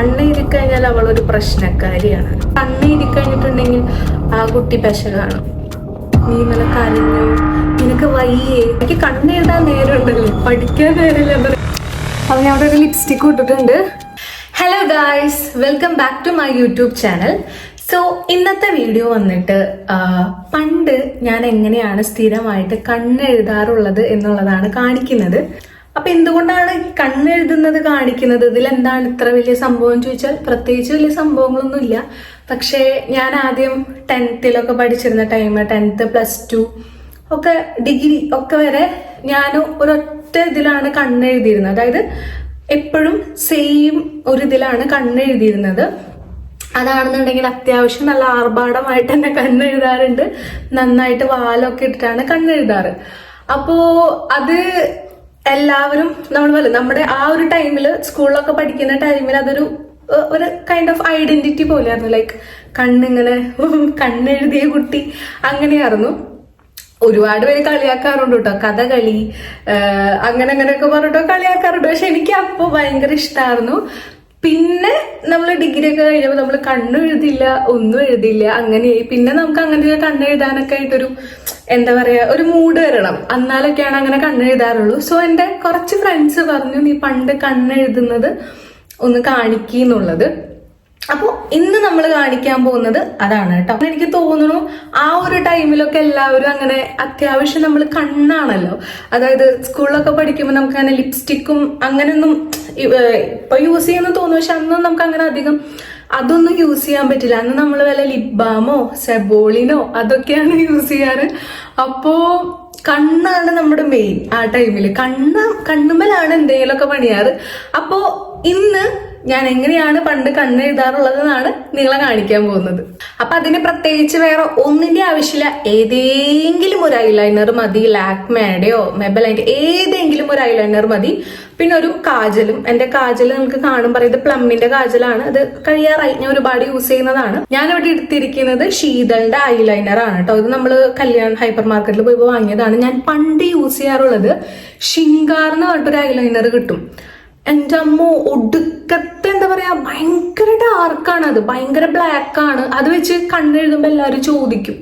കണ്ണെഴുതി കഴിഞ്ഞാൽ അവളൊരു പ്രശ്നക്കാരിയാണ്. കണ്ണെഴുതി കഴിഞ്ഞിട്ടുണ്ടെങ്കിൽ ആ കുട്ടി പെശകാണ് നീ നല്ല കരഞ്ഞു? നിനക്ക് വയ്യേ? എനിക്ക് കണ്ണെഴുതാൻ നേരമുണ്ടല്ലോ? പഠിക്കാൻ നേരമില്ല ഞാൻ അവിടെ ഒരു ലിപ്സ്റ്റിക് ഇട്ടിട്ടുണ്ട്. Hello guys welcome back to my YouTube channel so ഇന്നത്തെ വീഡിയോ വന്നിട്ട് പണ്ട് ഞാൻ എങ്ങനെയാണ് സ്ഥിരമായിട്ട് കണ്ണെഴുതാറുള്ളത് എന്നുള്ളതാണ് കാണിക്കുന്നത്. അപ്പൊ എന്തുകൊണ്ടാണ് കണ്ണെഴുതുന്നത് കാണിക്കുന്നത്? ഇതിൽ എന്താണ് ഇത്ര വലിയ സംഭവം ചോദിച്ചാൽ പ്രത്യേകിച്ച് വലിയ സംഭവങ്ങളൊന്നുമില്ല. പക്ഷേ ഞാൻ ആദ്യം ടെൻത്തിലൊക്കെ പഠിച്ചിരുന്ന ടൈം ടെൻത്ത് പ്ലസ് ടു ഒക്കെ ഡിഗ്രി ഒക്കെ വരെ ഞാൻ ഒരൊറ്റ ഇതിലാണ് കണ്ണെഴുതിയിരുന്നത്. അതായത് എപ്പോഴും സെയിം ഒരു ഇതിലാണ് കണ്ണെഴുതിയിരുന്നത്. അതാണെന്നുണ്ടെങ്കിൽ അത്യാവശ്യം നല്ല ആർഭാടമായിട്ട് തന്നെ കണ്ണെഴുതാറുണ്ട്. നന്നായിട്ട് വാലൊക്കെ ഇട്ടിട്ടാണ് കണ്ണെഴുതാറ്. അപ്പോ അത് എല്ലാവരും നമ്മൾ പോലെ നമ്മുടെ ആ ഒരു ടൈമിൽ സ്കൂളിലൊക്കെ പഠിക്കുന്ന ടൈമിൽ അതൊരു ഒരു കൈൻഡ് ഓഫ് ഐഡന്റിറ്റി പോലെയായിരുന്നു. ലൈക്ക് കണ്ണിങ്ങനെ കണ്ണെഴുതിയ കുട്ടി അങ്ങനെയായിരുന്നു. ഒരുപാട് പേര് കളിയാക്കാറുണ്ട് കേട്ടോ കഥകളി അങ്ങനെ അങ്ങനെയൊക്കെ പറഞ്ഞിട്ടോ കളിയാക്കാറുണ്ട്. പക്ഷെ എനിക്ക് അപ്പോൾ ഭയങ്കര ഇഷ്ടമായിരുന്നു പിന്നെ നമ്മൾ ഡിഗ്രി ഒക്കെ കഴിഞ്ഞപ്പോൾ നമ്മൾ കണ്ണ് എഴുതില്ല ഒന്നും എഴുതില്ല അങ്ങനെയായി പിന്നെ നമുക്ക് അങ്ങനെ കണ്ണ് എഴുതാനൊക്കെ ആയിട്ടൊരു എന്താ പറയാ ഒരു മൂഡ് വരണം. എന്നാലൊക്കെയാണ് അങ്ങനെ കണ്ണ് എഴുതാറുള്ളൂ. സോ എന്റെ കുറച്ച് ഫ്രണ്ട്സ് പറഞ്ഞു നീ പണ്ട് കണ്ണ് എഴുതുന്നത് ഒന്ന് കാണിക്കുന്നുള്ളത് അപ്പോൾ ഇന്ന് നമ്മൾ കാണിക്കാൻ പോകുന്നത് അതാണ് കേട്ടോ. എനിക്ക് തോന്നുന്നു ആ ഒരു ടൈമിലൊക്കെ എല്ലാവരും അങ്ങനെ അത്യാവശ്യം നമ്മൾ കണ്ണാണല്ലോ. അതായത് സ്കൂളിലൊക്കെ പഠിക്കുമ്പോൾ നമുക്ക് അങ്ങനെ ലിപ്സ്റ്റിക്കും അങ്ങനെയൊന്നും ഇപ്പൊ യൂസ് ചെയ്യുന്ന തോന്നും പക്ഷെ അന്ന് നമുക്ക് അങ്ങനെ അധികം അതൊന്നും യൂസ് ചെയ്യാൻ പറ്റില്ല. അന്ന് നമ്മൾ വല്ല ലിപ് ബാമോ സെബോളിനോ അതൊക്കെയാണ് യൂസ് ചെയ്യാറ്. അപ്പോ കണ്ണാണ് നമ്മുടെ മെയിൻ ആ ടൈമിൽ കണ്ണ് കണ്ണുമ്മലാണ് എന്തെങ്കിലുമൊക്കെ പണിയാറ്. അപ്പോ ഇന്ന് ഞാൻ എങ്ങനെയാണ് പണ്ട് കണ്ണെഴുതാറുള്ളതെന്നാണ് നിങ്ങളെ കാണിക്കാൻ പോകുന്നത്. അപ്പൊ അതിന് പ്രത്യേകിച്ച് വേറെ ഒന്നിന്റെ ആവശ്യമില്ല. ഏതെങ്കിലും ഒരു ഐലൈനർ മതി ലാക്മേയുടെയോ മെബലൈന്റെ ഏതെങ്കിലും ഒരു ഐലൈനർ മതി. പിന്നെ ഒരു കാജലും. എന്റെ കാജൽ നിങ്ങൾക്ക് കാണും. ഇത് പ്ലമ്മിന്റെ കാജലാണ്. അത് കഴിയാറായി. ഞാൻ ഒരുപാട് യൂസ് ചെയ്യുന്നതാണ്. ഞാൻ ഇവിടെ എടുത്തിരിക്കുന്നത് ശീതളിന്റെ ഐലൈനർ ആണ് കേട്ടോ. ഇത് നമ്മൾ കല്യാൺ ഹൈപ്പർ മാർക്കറ്റിൽ പോയി വാങ്ങിയതാണ്. ഞാൻ പണ്ട് യൂസ് ചെയ്യാറുള്ളത് ഷിങ്കാർ എന്ന് പറഞ്ഞിട്ടൊരു ഐലൈനർ കിട്ടും. എന്റെ അമ്മ ഒടുക്കത്തെ എന്താ പറയാ ഭയങ്കര ഡാർക്കാണ് അത്. ഭയങ്കര ബ്ലാക്ക് ആണ്. അത് വെച്ച് കണ്ണെഴുതുമ്പോൾ എല്ലാവരും ചോദിക്കും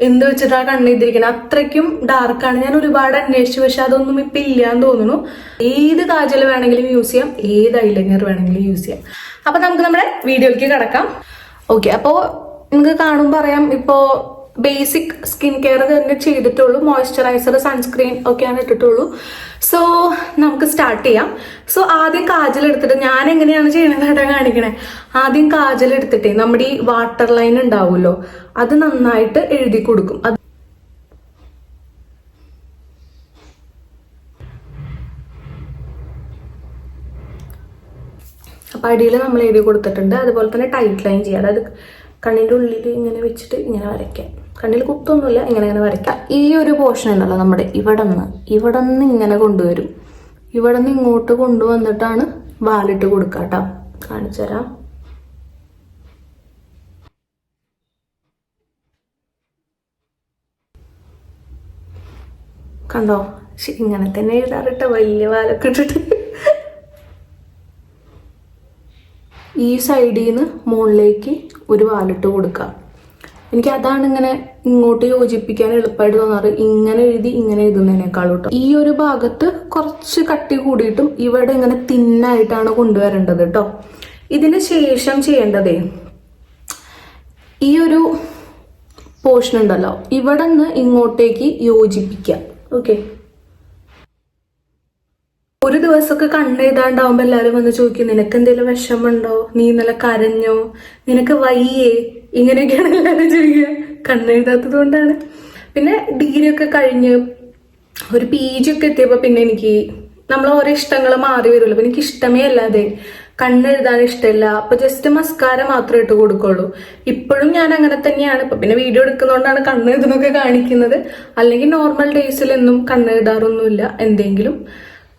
എന്ത് വെച്ചിട്ടാ കണ്ണെഴുതിരിക്കുന്നത് അത്രയ്ക്കും ഡാർക്കാണ് ഞാൻ ഒരുപാട് അന്വേഷിച്ചു പക്ഷെ അതൊന്നും ഇപ്പൊ ഇല്ലാന്ന് തോന്നുന്നു. ഏത് കാജൽ വേണമെങ്കിലും യൂസ് ചെയ്യാം ഏത് ഐലൈനർ വേണമെങ്കിലും യൂസ് ചെയ്യാം. അപ്പൊ നമുക്ക് നമ്മുടെ വീഡിയോയിലേക്ക് കിടക്കാം. ഓക്കെ അപ്പോൾ നിങ്ങൾക്ക് കാണുമ്പോൾ പറയാം ഇപ്പോ ബേസിക് സ്കിൻ കെയർ തന്നെ ചെയ്തിട്ടുള്ളൂ. മോയ്സ്ചറൈസർ സൺസ്ക്രീൻ ഒക്കെയാണ് ഇട്ടിട്ടുള്ളൂ. സോ നമുക്ക് സ്റ്റാർട്ട് ചെയ്യാം. സോ ആദ്യം കാജൽ എടുത്തിട്ട് ഞാൻ എങ്ങനെയാണ് ചെയ്യണതായിട്ടാ കാണിക്കണേ. ആദ്യം കാജൽ എടുത്തിട്ട് നമ്മുടെ ഈ വാട്ടർ ലൈൻ ഉണ്ടാവുമല്ലോ അത് നന്നായിട്ട് എഴുതി കൊടുക്കും. അത് അപ്പൊ അടിയിൽ നമ്മൾ എഴുതി കൊടുത്തിട്ടുണ്ട്. അതുപോലെ തന്നെ ടൈറ്റ് ലൈൻ ചെയ്യുക അതായത് കണ്ണിന്റെ ഉള്ളിൽ ഇങ്ങനെ വെച്ചിട്ട് ഇങ്ങനെ വരയ്ക്കാം. കണ്ണിൽ കുത്തൊന്നുമില്ല ഇങ്ങനെ ഇങ്ങനെ വരയ്ക്കാം. ഈ ഒരു പോർഷൻ ഉണ്ടല്ലോ നമ്മുടെ ഇവിടെ നിന്ന് ഇവിടെ നിന്ന് ഇങ്ങനെ കൊണ്ടുവരും. ഇവിടെ നിന്ന് ഇങ്ങോട്ട് കൊണ്ടുവന്നിട്ടാണ് വാലിട്ട് കൊടുക്കുക കേട്ടോ. കാണിച്ചു തരാം. കണ്ടോ? ഇങ്ങനെ തന്നെ എഴുതാറിട്ട വലിയ വാലൊക്കെ ഇട്ടിട്ട്. ഈ സൈഡിൽ നിന്ന് മുകളിലേക്ക് ഒരു വാലിട്ട് കൊടുക്കുക. എനിക്ക് അതാണ് ഇങ്ങനെ ഇങ്ങോട്ട് യോജിപ്പിക്കാൻ എളുപ്പമായിട്ട് തോന്നാറ്. ഇങ്ങനെ എഴുതി ഇങ്ങനെ എഴുതുന്നതിനേക്കാളും കേട്ടോ ഈ ഒരു ഭാഗത്ത് കുറച്ച് കട്ടി കൂടിയിട്ടും ഇവിടെ ഇങ്ങനെ തിന്നായിട്ടാണ് കൊണ്ടുവരേണ്ടത് കേട്ടോ ഇതിന് ശേഷം ചെയ്യേണ്ടതേ ഈ ഒരു പോർഷൻ ഉണ്ടല്ലോ. ഇവിടെ നിന്ന് ഇങ്ങോട്ടേക്ക് യോജിപ്പിക്കാം. ഓക്കെ. ഒരു ദിവസമൊക്കെ കണ്ണെഴുതാണ്ടാവുമ്പോ എല്ലാരും വന്ന് ചോദിക്കും നിനക്ക് എന്തെങ്കിലും വിഷമമുണ്ടോ? നീ ഇന്നലെ കരഞ്ഞോ? നിനക്ക് വയ്യേ? ഇങ്ങനെയൊക്കെയാണ് എല്ലാവരും ചോദിക്കുക. കണ്ണെഴുതാത്തത് കൊണ്ടാണ്. പിന്നെ ഡിഗ്രി ഒക്കെ കഴിഞ്ഞ് ഒരു പി ജി ഒക്കെ എത്തിയപ്പോ പിന്നെ എനിക്ക് നമ്മൾ ഓരോ ഇഷ്ടങ്ങൾ മാറി വരുള്ളൂ എനിക്ക് ഇഷ്ടമേ അല്ലാതെ കണ്ണെഴുതാൻ ഇഷ്ടമില്ല. അപ്പൊ ജസ്റ്റ് മസ്കാരം മാത്രമേ ഇട്ട് കൊടുക്കുള്ളൂ. ഇപ്പോഴും ഞാൻ അങ്ങനെ തന്നെയാണ്. ഇപ്പൊ പിന്നെ വീഡിയോ എടുക്കുന്നതുകൊണ്ടാണ് കണ്ണെഴുതുന്നൊക്കെ കാണിക്കുന്നത്. അല്ലെങ്കിൽ നോർമൽ ഡേയ്സിൽ എന്നും കണ്ണെഴുതാറൊന്നുമില്ല. എന്തെങ്കിലും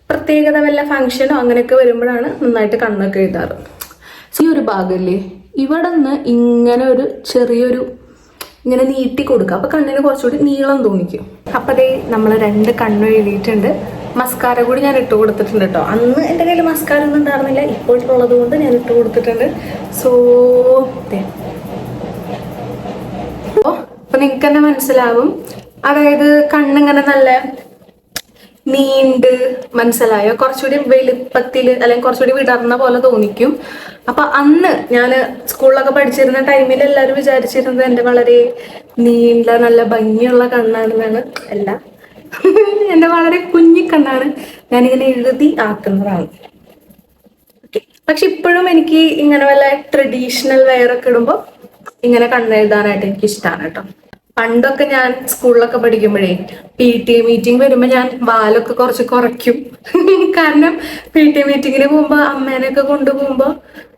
പ്രത്യേകത വല്ല ഫംഗ്ഷനോ അങ്ങനെയൊക്കെ വരുമ്പോഴാണ് നന്നായിട്ട് കണ്ണൊക്കെ എഴുതാറ്. ഈ ഒരു ഭാഗമല്ലേ ഇവിടെ നിന്ന് ഇങ്ങനെ ഒരു ചെറിയൊരു ഇങ്ങനെ നീട്ടി കൊടുക്കുക. അപ്പൊ കണ്ണിന് കുറച്ചുകൂടി നീളം തോന്നിക്കും. അപ്പൊ ദേ നമ്മൾ രണ്ട് കണ്ണു എഴുതിയിട്ടുണ്ട്. മസ്കാര കൂടി ഞാൻ ഇട്ട് കൊടുത്തിട്ടുണ്ട് കേട്ടോ. അന്ന് എന്റെ കയ്യിൽ മസ്കാര ഒന്നും ഉണ്ടായിരുന്നില്ല. ഇപ്പോഴുള്ളത് കൊണ്ട് ഞാൻ ഇട്ട് കൊടുത്തിട്ടുണ്ട്. സോ അപ്പൊ നിങ്ങൾക്ക് തന്നെ മനസ്സിലാവും. അതായത് കണ്ണിങ്ങനെ നീണ്ട് മനസ്സിലായോ? കുറച്ചുകൂടി വെളുപ്പത്തിൽ അല്ലെങ്കിൽ കുറച്ചുകൂടി വിടർന്ന പോലെ തോന്നിക്കും. അപ്പൊ അന്ന് ഞാൻ സ്കൂളിലൊക്കെ പഠിച്ചിരുന്ന ടൈമിൽ എല്ലാവരും വിചാരിച്ചിരുന്നത് എന്റെ വളരെ നീണ്ട നല്ല ഭംഗിയുള്ള കണ്ണാണെന്നാണ്. അല്ല. എന്റെ വളരെ കുഞ്ഞി കണ്ണാണ് ഞാനിങ്ങനെ എഴുതി ആക്കുന്നതാണ്. പക്ഷെ ഇപ്പോഴും എനിക്ക് ഇങ്ങനെ വല്ല ട്രഡീഷണൽ വെയർ ഒക്കെ ഇടുമ്പോൾ ഇങ്ങനെ കണ്ണെഴുതാനായിട്ട് എനിക്ക് ഇഷ്ടമാണ് കേട്ടോ. പണ്ടൊക്കെ ഞാൻ സ്കൂളിലൊക്കെ പഠിക്കുമ്പോഴേ പി ടി എ മീറ്റിംഗ് വരുമ്പോൾ ഞാൻ വാലൊക്കെ കുറച്ച് കുറയ്ക്കും. കാരണം പി ടി എ മീറ്റിങ്ങിന് പോകുമ്പോൾ അമ്മേനെയൊക്കെ കൊണ്ടുപോകുമ്പോൾ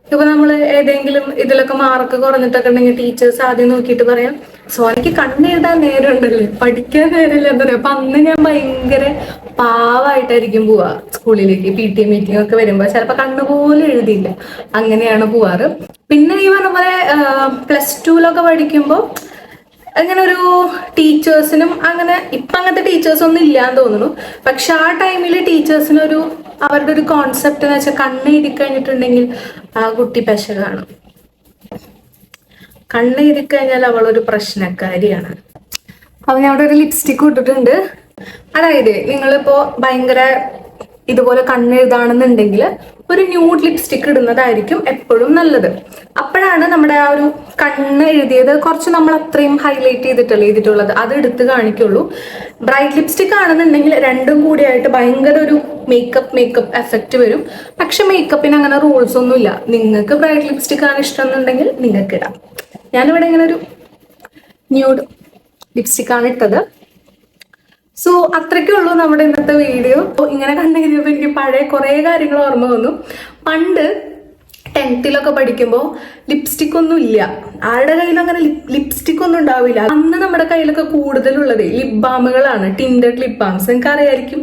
ഇപ്പൊ നമ്മൾ ഏതെങ്കിലും ഇതിലൊക്കെ മാർക്ക് കുറഞ്ഞിട്ടൊക്കെ ഉണ്ടെങ്കിൽ ടീച്ചേഴ്സ് ആദ്യം നോക്കിയിട്ട് പറയാം സോനയ്ക്ക് കണ്ണെഴുതാൻ നേരം ഉണ്ടല്ലേ പഠിക്കാൻ നേരമില്ല. എന്താ പറയാ. അപ്പൊ അന്ന് ഞാൻ ഭയങ്കര പാവായിട്ടായിരിക്കും പോവാ സ്കൂളിലേക്ക് പി ടി എ മീറ്റിംഗ് ഒക്കെ വരുമ്പോ. ചിലപ്പോ കണ്ണ് പോലും എഴുതിയില്ല. അങ്ങനെയാണ് പോവാറ്. പിന്നെ ഈ പറഞ്ഞ പോലെ പ്ലസ് ടുവിലൊക്കെ പഠിക്കുമ്പോൾ അങ്ങനെ ഒരു ടീച്ചേഴ്സിനും അങ്ങനെ ഇപ്പം അങ്ങനത്തെ ടീച്ചേഴ്സ് ഒന്നും ഇല്ലാന്ന് തോന്നുന്നു. പക്ഷെ ആ ടൈമിൽ ടീച്ചേഴ്സിനൊരു അവരുടെ ഒരു കോൺസെപ്റ്റ് എന്ന് വെച്ചാൽ കണ്ണ് എഴുതി കഴിഞ്ഞിട്ടുണ്ടെങ്കിൽ ആ കുട്ടി പെശ കാണും കണ്ണ് എഴുതി കഴിഞ്ഞാൽ അവളൊരു പ്രശ്നക്കാരിയാണ്. അപ്പൊ ഞാൻ അവിടെ ഒരു ലിപ്സ്റ്റിക് ഇട്ടിട്ടുണ്ട്. അതായത് നിങ്ങളിപ്പോ ഭയങ്കര ഇതുപോലെ കണ്ണെഴുതാണെന്നുണ്ടെങ്കിൽ ഒരു ന്യൂഡ് ലിപ്സ്റ്റിക് ഇടുന്നതായിരിക്കും എപ്പോഴും നല്ലത്. അപ്പോഴാണ് നമ്മുടെ ആ ഒരു കണ്ണ് എഴുതിയത് കുറച്ച് നമ്മൾ അത്രയും ഹൈലൈറ്റ് ചെയ്തിട്ടല്ല എഴുതിയിട്ടുള്ളത്. അത് എടുത്ത് കാണിക്കുള്ളൂ. ബ്രൈറ്റ് ലിപ്സ്റ്റിക് ആണെന്നുണ്ടെങ്കിൽ രണ്ടും കൂടിയായിട്ട് ഭയങ്കര ഒരു മേക്കപ്പ് മേക്കപ്പ് എഫക്റ്റ് വരും. പക്ഷെ മേക്കപ്പിന് അങ്ങനെ റൂൾസ് ഒന്നുമില്ല. നിങ്ങൾക്ക് ബ്രൈറ്റ് ലിപ്സ്റ്റിക് ആണ് ഇഷ്ടം എന്നുണ്ടെങ്കിൽ നിങ്ങൾക്ക് ഇടാം. ഞാനിവിടെ ഇങ്ങനെ ഒരു ന്യൂഡ് ലിപ്സ്റ്റിക് ആണ് ഇട്ടത്. സോ അത്രയ്ക്കേ ഉള്ളൂ നമ്മുടെ ഇന്നത്തെ വീഡിയോ ഇങ്ങനെ കണ്ടു കഴിഞ്ഞപ്പോൾ എനിക്ക് പഴയ കുറേ കാര്യങ്ങൾ ഓർമ്മ വന്നു. പണ്ട് ടെൻത്തിലൊക്കെ പഠിക്കുമ്പോൾ ലിപ്സ്റ്റിക് ഒന്നും ഇല്ല. ആരുടെ കയ്യിലും അങ്ങനെ ലിപ്സ്റ്റിക് ഒന്നും ഉണ്ടാവില്ല. അന്ന് നമ്മുടെ കയ്യിലൊക്കെ കൂടുതലുള്ളത് ലിപ് ബാമുകളാണ് ടിൻഡഡ് ലിപ് ബാംസ് നിങ്ങൾക്ക് അറിയായിരിക്കും.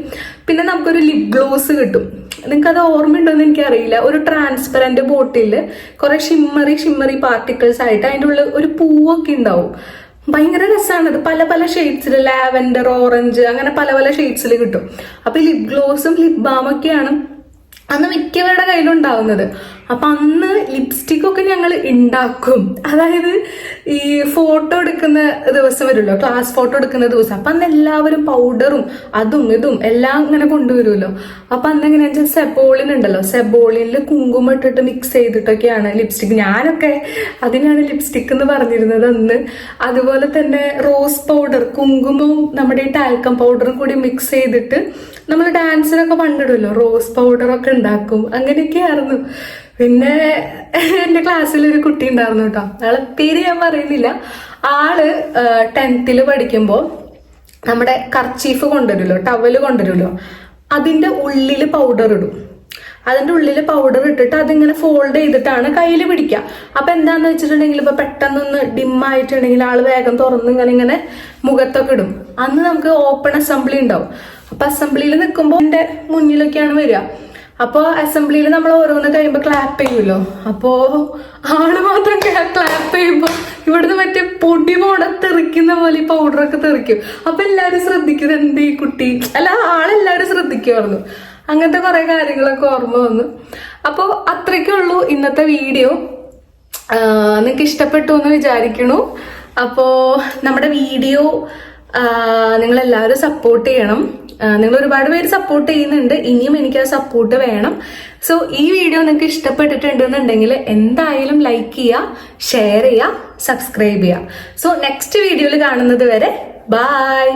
പിന്നെ നമുക്കൊരു ലിപ് ഗ്ലോസ് കിട്ടും. നിങ്ങൾക്ക് അത് ഓർമ്മയുണ്ടോന്ന് എനിക്കറിയില്ല. ഒരു ട്രാൻസ്പെറന്റ് ബോട്ടിൽ കുറെ ഷിമ്മറി ഷിമ്മറി പാർട്ടിക്കിൾസ് ആയിട്ട് അതിന്റെ ഉള്ളിൽ ഒരു പൂവൊക്കെ ഉണ്ടാവും. ഭയങ്കര രസമാണ് അത് പല പല ഷെയ്ഡ്സിൽ ലാവൻഡർ ഓറഞ്ച് അങ്ങനെ പല പല ഷെയ്ഡ്സിൽ കിട്ടും. അപ്പൊ ലിപ് ഗ്ലോസും ലിപ് ബാമൊക്കെയാണ് അന്ന് മിക്കവരുടെ കയ്യിലുണ്ടാവുന്നത് അപ്പൊ അന്ന് ലിപ്സ്റ്റിക് ഒക്കെ ഞങ്ങൾ ഉണ്ടാക്കും അതായത് ഈ ഫോട്ടോ എടുക്കുന്ന ദിവസം വരുമല്ലോ ക്ലാസ് ഫോട്ടോ എടുക്കുന്ന ദിവസം. അപ്പൊ അന്ന് എല്ലാവരും പൗഡറും അതും ഇതും എല്ലാം ഇങ്ങനെ കൊണ്ടുവരുമല്ലോ. അപ്പൊ അന്ന് എങ്ങനെയാ വെച്ചാൽ സെബോളിൻ ഉണ്ടല്ലോ. സെബോളിനിൽ കുങ്കുമം ഇട്ടിട്ട് മിക്സ് ചെയ്തിട്ടൊക്കെയാണ് ലിപ്സ്റ്റിക് ഞാനൊക്കെ അതിനാണ് ലിപ്സ്റ്റിക് എന്ന് പറഞ്ഞിരുന്നത് അന്ന്. അതുപോലെ തന്നെ റോസ് പൗഡർ കുങ്കുമവും നമ്മുടെ ഈ ടാൽക്കം പൗഡറും കൂടി മിക്സ് ചെയ്തിട്ട് നമ്മൾ ഡാൻസിനൊക്കെ പണ്ടിടുമല്ലോ. റോസ് പൗഡറൊക്കെ ഉണ്ടാക്കും. അങ്ങനെയൊക്കെയായിരുന്നു. പിന്നെ ക്ലാസ്സിൽ ഒരു കുട്ടി ഉണ്ടായിരുന്നു കേട്ടോ ആളെ പേര് ഞാൻ പറയുന്നില്ല. ആൾ ടെൻത്തിൽ പഠിക്കുമ്പോൾ നമ്മുടെ കർച്ചീഫ് കൊണ്ടുവരുമല്ലോ ടവൽ കൊണ്ടുവരുമല്ലോ അതിന്റെ ഉള്ളിൽ പൗഡർ ഇടും. അതിന്റെ ഉള്ളിൽ പൗഡർ ഇട്ടിട്ട് അതിങ്ങനെ ഫോൾഡ് ചെയ്തിട്ടാണ് കയ്യിൽ പിടിക്കുക. അപ്പൊ എന്താന്ന് വെച്ചിട്ടുണ്ടെങ്കിൽ ഇപ്പൊ പെട്ടെന്നൊന്ന് ഡിം ആയിട്ടുണ്ടെങ്കിൽ ആൾ വേഗം തുറന്ന് ഇങ്ങനെ ഇങ്ങനെ മുഖത്തൊക്കെ ഇടും. അന്ന് നമുക്ക് ഓപ്പൺ അസംബ്ലി ഉണ്ടാവും. അപ്പൊ അസംബ്ലിയിൽ നിൽക്കുമ്പോൾ എന്റെ മുന്നിലൊക്കെയാണ് വരിക. അപ്പൊ അസംബ്ലിയിൽ നമ്മൾ ഓരോന്ന് കഴിയുമ്പോൾ ക്ലാപ്പ് ചെയ്യുമല്ലോ. അപ്പോ ആൾ മാത്രം ക്ലാപ്പ് ചെയ്യുമ്പോ ഇവിടുന്ന് മറ്റേ പൊടി പോണ തെറിക്കുന്ന പോലെ ഈ പൗഡറൊക്കെ തെറിക്കും. അപ്പൊ എല്ലാരും ശ്രദ്ധിക്കുന്നത് എന്ത് ഈ കുട്ടി? അല്ല ആളെല്ലാരും ശ്രദ്ധിക്കുമായിരുന്നു അങ്ങനത്തെ കുറെ കാര്യങ്ങളൊക്കെ ഓർമ്മ വന്നു. അപ്പോൾ അത്രയ്ക്കേ ഉള്ളൂ ഇന്നത്തെ വീഡിയോ. നിങ്ങൾക്ക് ഇഷ്ടപ്പെട്ടു എന്ന് വിചാരിക്കണു. അപ്പോൾ നമ്മുടെ വീഡിയോ നിങ്ങൾ എല്ലാവരും സപ്പോർട്ട് ചെയ്യണം. നിങ്ങൾ ഒരുപാട് പേര് സപ്പോർട്ട് ചെയ്യുന്നുണ്ട്. ഇനിയും എനിക്ക് ആ സപ്പോർട്ട് വേണം. സോ ഈ വീഡിയോ നിങ്ങൾക്ക് ഇഷ്ടപ്പെട്ടിട്ടുണ്ടെന്നുണ്ടെങ്കിൽ എന്തായാലും ലൈക്ക് ചെയ്യുക ഷെയർ ചെയ്യുക സബ്സ്ക്രൈബ് ചെയ്യുക. സോ നെക്സ്റ്റ് വീഡിയോയിൽ കാണുന്നത് വരെ ബായ്